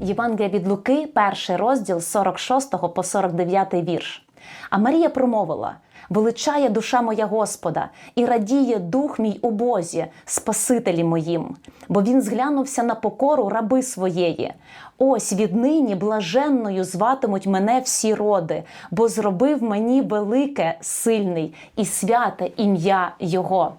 Євангелія від Луки, перший розділ з 46 по 49 вірш. А Марія промовила: величає душа моя Господа, і радіє дух мій у Бозі, Спасителі моїм, бо він зглянувся на покору раби своєї. Ось віднині блаженною зватимуть мене всі роди, бо зробив мені велике, сильний і святе ім'я Його.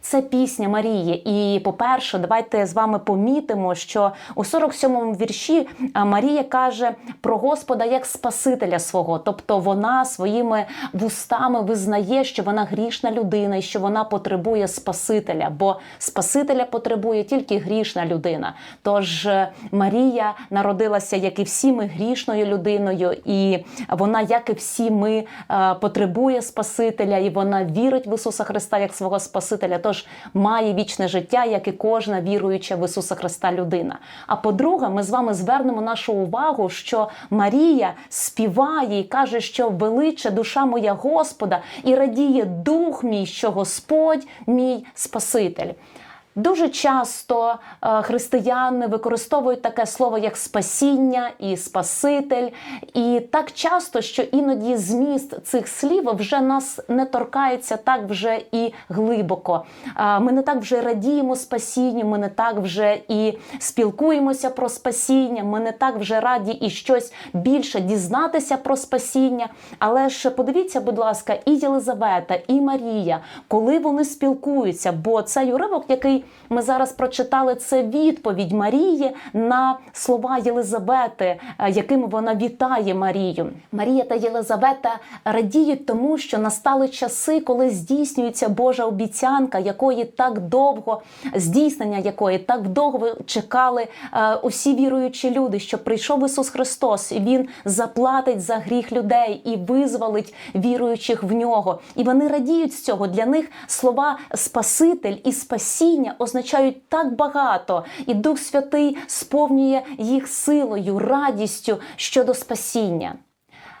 Це пісня Марії. І, по-перше, давайте з вами помітимо, що у 47-му вірші Марія каже про Господа як Спасителя свого, тобто вона своїми вустами визнає, що вона грішна людина і що вона потребує Спасителя, бо Спасителя потребує тільки грішна людина. Тож е, Марія народилася, як і всі ми, грішною людиною, і вона, як і всі ми, е, потребує Спасителя, і вона вірить в Ісуса Христа як свого Спасителя. Тож має вічне життя, як і кожна віруюча в Ісуса Христа людина. А по-друге, ми з вами звернемо нашу увагу, що Марія співає і каже, що величе душа моя Господа, і радіє дух мій, що Господь мій Спаситель. Дуже часто е, християни використовують таке слово як спасіння і спаситель, і так часто, що іноді зміст цих слів вже нас не торкається так вже і глибоко. Е, Ми не так вже радіємо спасінню, ми не так вже і спілкуємося про спасіння, ми не так вже раді і щось більше дізнатися про спасіння. Але ж подивіться, будь ласка, і Єлизавета, і Марія, коли вони спілкуються, бо цей уривок, який ми зараз прочитали, це відповідь Марії на слова Єлизавети, е, якими вона вітає Марію. Марія та Єлизавета радіють тому, що настали часи, коли здійснюється Божа обіцянка, якої так довго здійснення якої так довго чекали е, усі віруючі люди, що прийшов Ісус Христос, і Він заплатить за гріх людей і визволить віруючих в нього. І вони радіють з цього. Для них слова Спаситель і спасіння означають так багато, і Дух Святий сповнює їх силою, радістю щодо спасіння.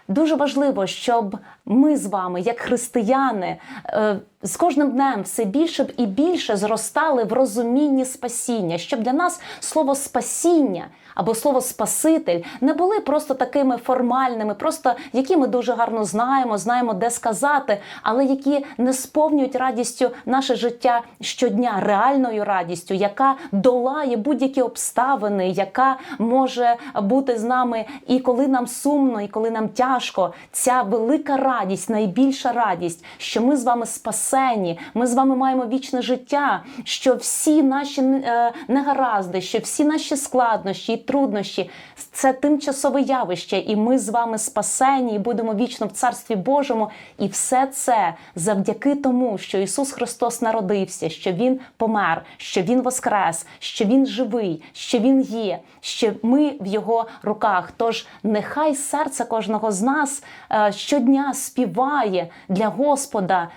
Дуже важливо, щоб ми з вами, як християни, е, з кожним днем все більше б і більше зростали в розумінні спасіння, щоб для нас слово спасіння або слово Спаситель не були просто такими формальними, просто які ми дуже гарно знаємо, знаємо, де сказати, але які не сповнюють радістю наше життя щодня, реальною радістю, яка долає будь-які обставини, яка може бути з нами і коли нам сумно, і коли нам тяжко. Ця велика радість, найбільша радість, що ми з вами спасені, ми з вами маємо вічне життя, що всі наші е, негаразди, що всі наші складнощі і труднощі це тимчасове явище, і ми з вами спасені, і будемо вічно в Царстві Божому. І все це завдяки тому, що Ісус Христос народився, що Він помер, що Він воскрес, що Він живий, що Він є, що ми в Його руках. Тож нехай серце кожного з нас е, щодня співає для Господа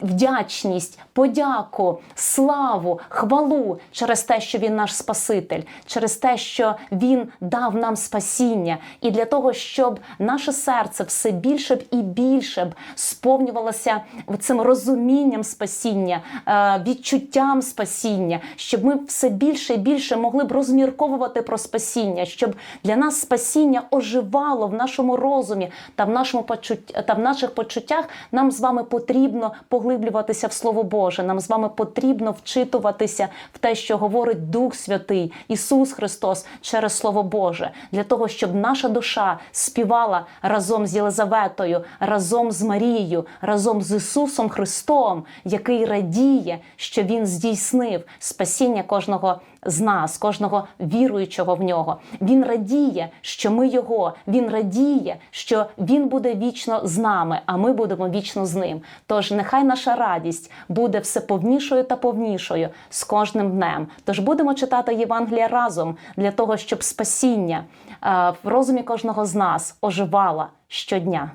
вдячність, подяку, славу, хвалу через те, що він наш Спаситель, через те, що Він дав нам спасіння, і для того, щоб наше серце все більше б і більше б сповнювалося цим розумінням спасіння, е, відчуттям спасіння, щоб ми все більше і більше могли б розмірковувати про спасіння, щоб для нас спасіння оживало в нашому розумі та в нашому почутті та в наших почуттях. Нам з вами потрібно поглиблюватися в Слово Боже. Нам з вами потрібно вчитуватися в те, що говорить Дух Святий, Ісус Христос через Слово Боже, для того, щоб наша душа співала разом з Єлизаветою, разом з Марією, разом з Ісусом Христом, який радіє, що Він здійснив спасіння кожного з нас, кожного віруючого в нього. Він радіє, що ми його. Він радіє, що він буде вічно з нами, а ми будемо вічно з ним. Тож нехай наша радість буде все повнішою та повнішою з кожним днем. Тож будемо читати Євангелія разом для того, щоб спасіння е, в розумі кожного з нас оживало щодня.